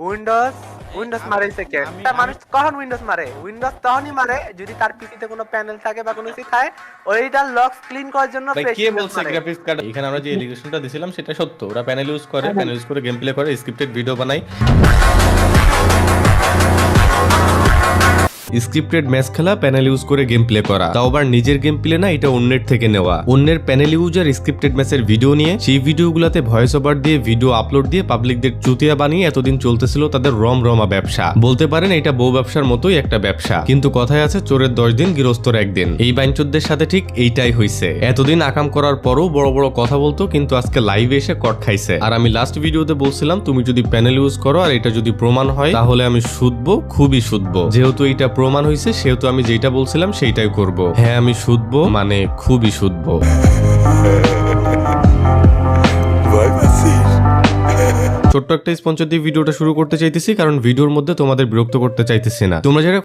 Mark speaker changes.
Speaker 1: Windows Windows মারে second
Speaker 2: আমি-
Speaker 1: মানুষ কখন উইন্ডোজ মারে? উইন্ডোজ তখনই মারে যদি তার পিসিতে কোনো প্যানেল থাকে বা কোনো কিছু থাকে। ওইটা লক ক্লিন করার জন্য
Speaker 2: কে বলছে গ্রাফিক্স কার্ড এখানে আমরা যে এলিগেশনটা দিছিলাম সেটা সত্য। ওরা প্যানেল ইউজ করে প্যানেল ইউজ করে গেম প্লে করে স্ক্রিপ্টেড ভিডিও বানায়। স্ক্রিপ্টেড ম্যাচ খেলা প্যানেল ইউজ করে গেম প্লে করা। তাও আবার নিজের গেম প্লে না, এটা অন্যের থেকে নেওয়া। অন্যের প্যানেল ইউজার স্ক্রিপ্টেড ম্যাচের ভিডিও নিয়ে, সেই ভিডিওগুলোতে ভয়েস ওভার দিয়ে ভিডিও আপলোড দিয়ে পাবলিকদের চুতিয়া বানিয়ে এতদিন চলতেছিল তাদের রম রমা ব্যবসা। বলতে পারেন এটা বউ ব্যবসার মতোই একটা ব্যবসা। কিন্তু কথায় আছে, চোরের দশ দিন, গৃহস্থর একদিন। এই বাইনচোদ্দের সাথে ঠিক এইটাই হয়েছে এতদিন আকাম করার পরও বড় বড় কথা বলতো, কিন্তু আজকে লাইভে এসে কট খাইছে। আর আমি লাস্ট ভিডিওতে বলছিলাম, তুমি যদি প্যানেল ইউজ করো আর এটা যদি প্রমাণ হয়, তাহলে আমি শুধবো, খুবই শুধবো। যেহেতু এটা প্রমাণ হয়েছে সেহেতু আমি যেটা বলছিলাম সেইটাই করব। হ্যাঁ আমি শুধবো মানে খুবই শুধবো। ছোট্ট একটা স্পন্সর দিয়ে ভিডিওটা শুরু করতে চাইতেছি কারণ ভিডিওর মধ্যে তোমাদের বিরক্ত করতে চাইতেছি না। তোমরা যারা